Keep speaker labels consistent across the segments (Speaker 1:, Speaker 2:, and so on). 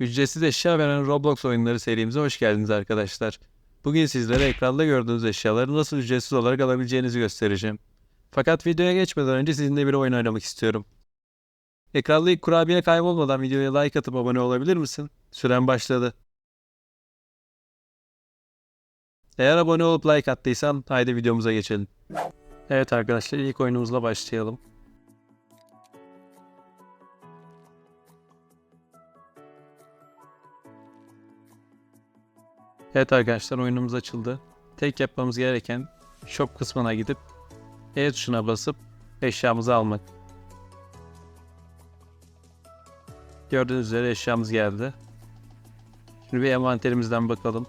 Speaker 1: Ücretsiz eşya veren Roblox oyunları serimize hoş geldiniz arkadaşlar. Bugün sizlere ekranda gördüğünüz eşyaları nasıl ücretsiz olarak alabileceğinizi göstereceğim. Fakat videoya geçmeden önce sizinle bir oyun oynamak istiyorum. Ekranda ilk kurabiye kaybolmadan videoya like atıp abone olabilir misin? Süren başladı. Eğer abone olup like attıysan haydi videomuza geçelim. Evet arkadaşlar ilk oyunumuzla başlayalım. Evet arkadaşlar oyunumuz açıldı. Tek yapmamız gereken shop kısmına gidip E tuşuna basıp eşyamızı almak. Gördüğünüz üzere eşyamız geldi. Şimdi bir envanterimizden bakalım.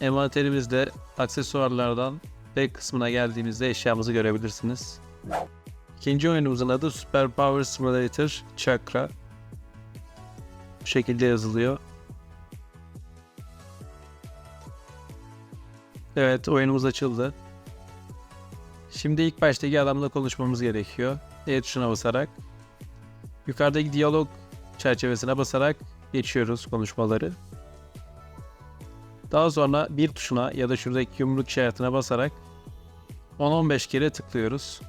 Speaker 1: Envanterimizde aksesuarlardan B kısmına geldiğimizde eşyamızı görebilirsiniz. İkinci oyunumuzun adı Super Power Simulator Chakra. Bu şekilde yazılıyor. Evet oyunumuz açıldı. Şimdi ilk baştaki adamla konuşmamız gerekiyor. E tuşuna basarak. Yukarıdaki diyalog çerçevesine basarak geçiyoruz konuşmaları. Daha sonra bir tuşuna ya da şuradaki yumruk işaretine basarak 10-15 kere tıklıyoruz.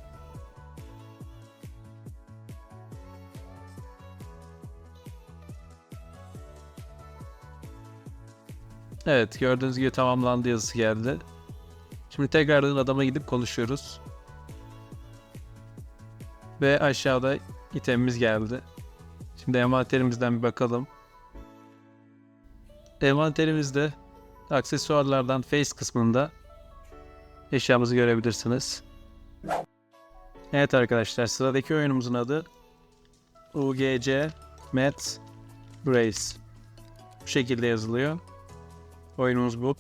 Speaker 1: Evet gördüğünüz gibi tamamlandı yazısı geldi. Şimdi tekrardan adama gidip konuşuyoruz. Ve aşağıda itemimiz geldi. Şimdi envanterimizden bir bakalım. Envanterimizde aksesuarlardan face kısmında eşyamızı görebilirsiniz. Evet arkadaşlar sıradaki oyunumuzun adı UGC Met Race. Bu şekilde yazılıyor. Oyunumuz bu.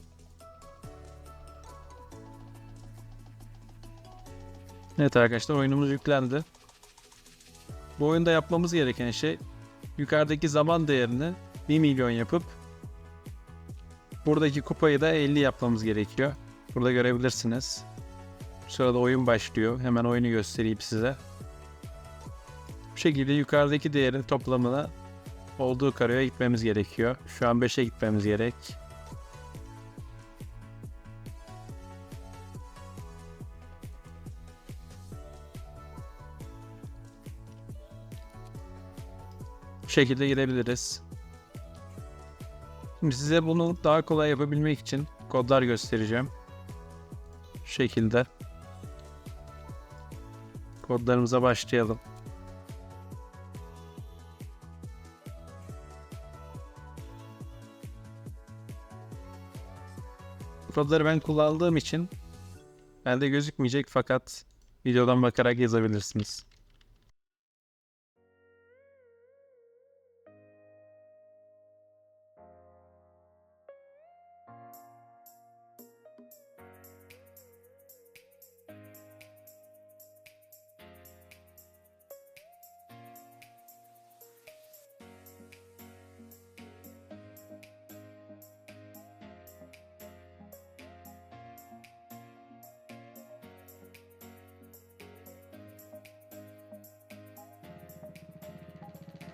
Speaker 1: Evet arkadaşlar oyunumuz yüklendi. Bu oyunda yapmamız gereken şey yukarıdaki zaman değerini 1 milyon yapıp buradaki kupayı da 50 yapmamız gerekiyor. Burada görebilirsiniz. Bu sırada oyun başlıyor. Hemen oyunu göstereyim size. Bu şekilde yukarıdaki değerin toplamına olduğu kareye gitmemiz gerekiyor. Şu an 5'e gitmemiz gerek. Şekilde girebiliriz. Şimdi size bunu daha kolay yapabilmek için kodlar göstereceğim. Şu şekilde. Kodlarımıza başlayalım. Kodları ben kullandığım için bende gözükmeyecek fakat videodan bakarak yazabilirsiniz.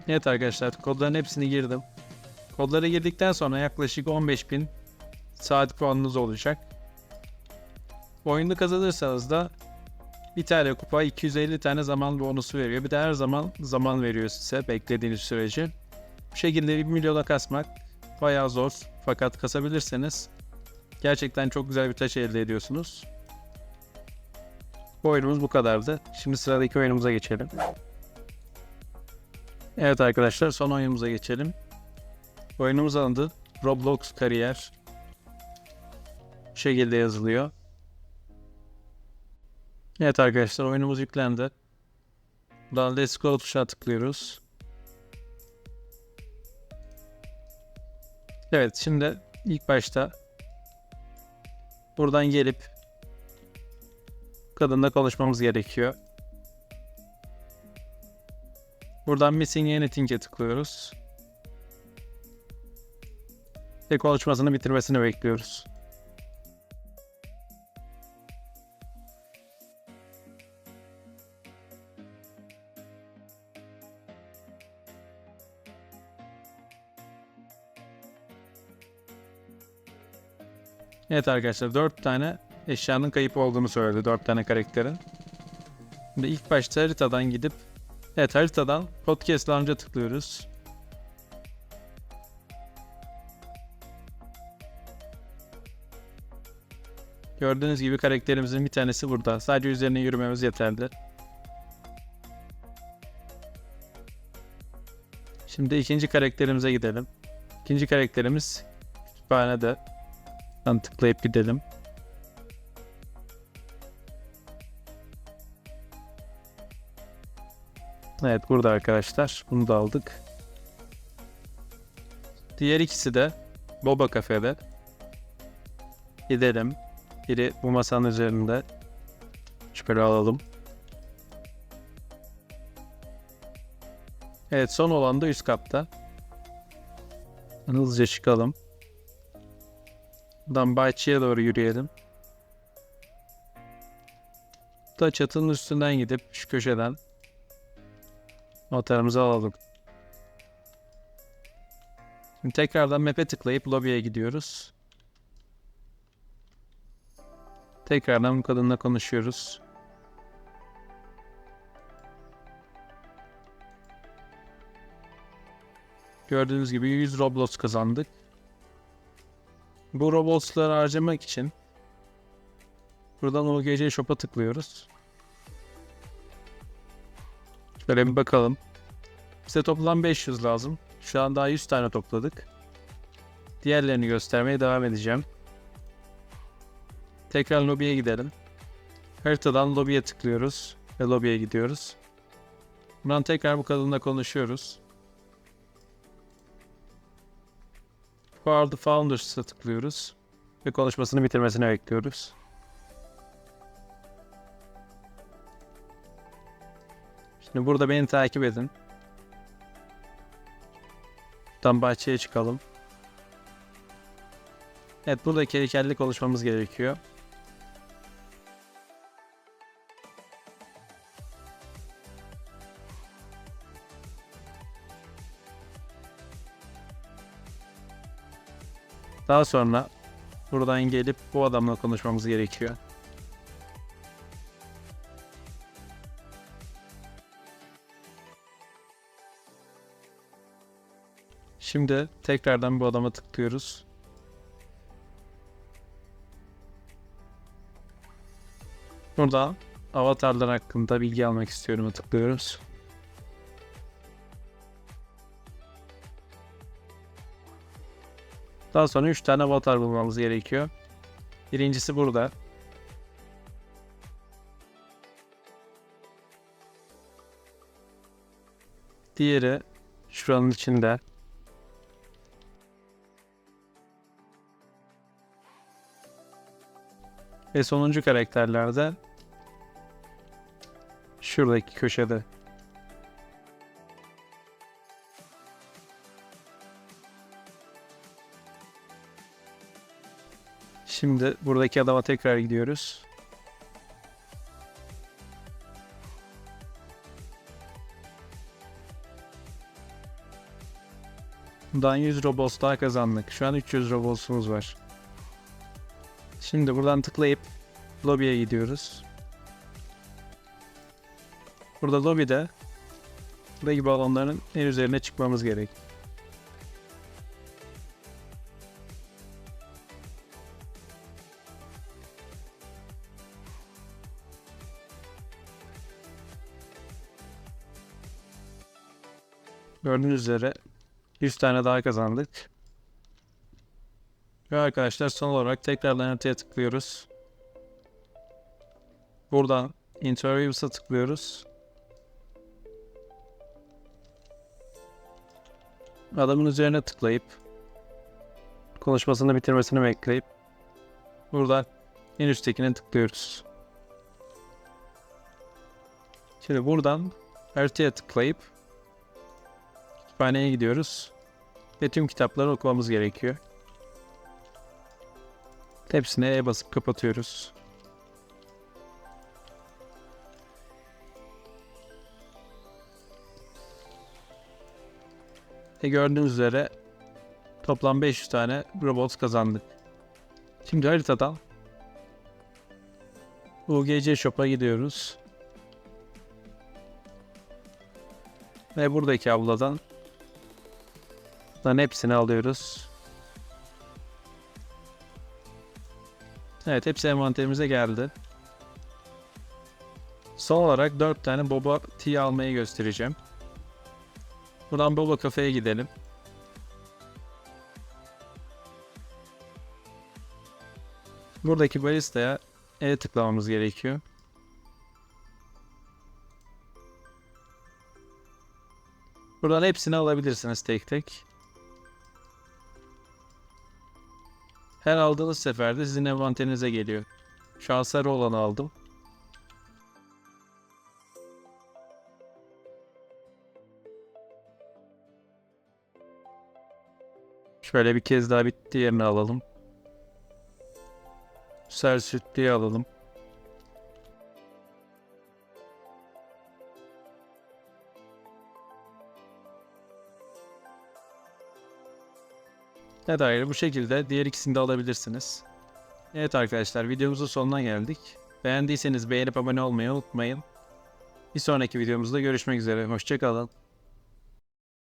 Speaker 1: Evet arkadaşlar kodların hepsini girdim. Kodlara girdikten sonra yaklaşık 15.000 saat puanınız olacak. Oyunu kazanırsanız da bir tane kupa 250 tane zaman bonusu veriyor. Bir de her zaman zaman veriyor size beklediğiniz sürece. Bu şekilde 1 milyona kasmak bayağı zor. Fakat kasabilirseniz gerçekten çok güzel bir taş elde ediyorsunuz. Bu oyunumuz bu kadardı. Şimdi sıradaki oyunumuza geçelim. Evet arkadaşlar son oyunumuza geçelim. Oyunumuz adı Roblox Kariyer. Bu şekilde yazılıyor. Evet arkadaşlar oyunumuz yüklendi. Buradan Let's Go tuşuna tıklıyoruz. Evet şimdi ilk başta buradan gelip kadınla konuşmamız gerekiyor. Buradan Missing Anything'e tıklıyoruz. Ve konuşmasını bitirmesini bekliyoruz. Evet arkadaşlar 4 tane eşyanın kayıp olduğunu söyledi 4 tane karakterin. Şimdi ilk başta haritadan gidip Evet haritadan podcast lounge'a tıklıyoruz. Gördüğünüz gibi karakterimizin bir tanesi burada. Sadece üzerine yürümemiz yeterli. Şimdi ikinci karakterimize gidelim. İkinci karakterimiz kütüphanede. Ben tıklayıp gidelim. Evet burada arkadaşlar. Bunu da aldık. Diğer ikisi de Boba Cafe'de. Gidelim. Biri bu masanın üzerinde. Şöyle alalım. Evet son olan da üst katta. Hızlıca çıkalım. Buradan bahçeye doğru yürüyelim. Da çatının üstünden gidip şu köşeden noterimizi alalım. Şimdi tekrardan map'e tıklayıp lobiye gidiyoruz. Tekrardan bu kadınla konuşuyoruz. Gördüğünüz gibi 100 Roblox kazandık. Bu Roblox'ları harcamak için buradan OGC Shop'a tıklıyoruz. Şöyle bir bakalım. Bize toplam 500 lazım. Şu an daha 100 tane topladık. Diğerlerini göstermeye devam edeceğim. Tekrar lobiye gidelim. Haritadan lobiye tıklıyoruz ve lobiye gidiyoruz. Buradan tekrar bu kadınla konuşuyoruz. For the Founders'a tıklıyoruz ve konuşmasını bitirmesini bekliyoruz. Şimdi burada beni takip edin. Buradan bahçeye çıkalım. Evet burada heykelli konuşmamız gerekiyor. Daha sonra buradan gelip bu adamla konuşmamız gerekiyor. Şimdi tekrardan bu adama tıklıyoruz. Burada avatarlar hakkında bilgi almak istiyorum tıklıyoruz. Daha sonra 3 tane avatar bulmamız gerekiyor. Birincisi burada. Diğeri şuranın içinde. Ve sonuncu karakterlerde şuradaki köşede. Şimdi buradaki adama tekrar gidiyoruz. Buradan 100 Robux daha kazandık. Şu an 300 Robux'umuz var. Şimdi buradan tıklayıp lobiye gidiyoruz. Burada lobide buradaki balonların en üzerine çıkmamız gerek. Gördüğünüz üzere 100 tane daha kazandık. Ve arkadaşlar son olarak tekrardan haritaya tıklıyoruz. Buradan Interviews'a tıklıyoruz. Adamın üzerine tıklayıp konuşmasını bitirmesini bekleyip buradan en üsttekine tıklıyoruz. Şimdi buradan haritaya tıklayıp kütüphaneye gidiyoruz ve tüm kitapları okumamız gerekiyor. Hepsine E basıp kapatıyoruz. Ve gördüğünüz üzere toplam 500 tane Robux kazandık. Şimdi haritadan UGC Shop'a gidiyoruz. Ve buradaki abladan dan hepsini alıyoruz. Evet hepsi envanterimize geldi. Son olarak 4 tane boba tea almayı göstereceğim. Buradan boba kafeye gidelim. Buradaki baristaya E tıklamamız gerekiyor. Buradan hepsini alabilirsiniz tek tek. Her aldığınız seferde sizin envanterinize geliyor. Şu an sarı olanı aldım. Şöyle bir kez daha bitti yerine alalım. Ser sütlüyü alalım. Ne dair bu şekilde diğer ikisini de alabilirsiniz. Evet arkadaşlar videomuzun sonuna geldik. Beğendiyseniz beğenip abone olmayı unutmayın. Bir sonraki videomuzda görüşmek üzere. Hoşçakalın.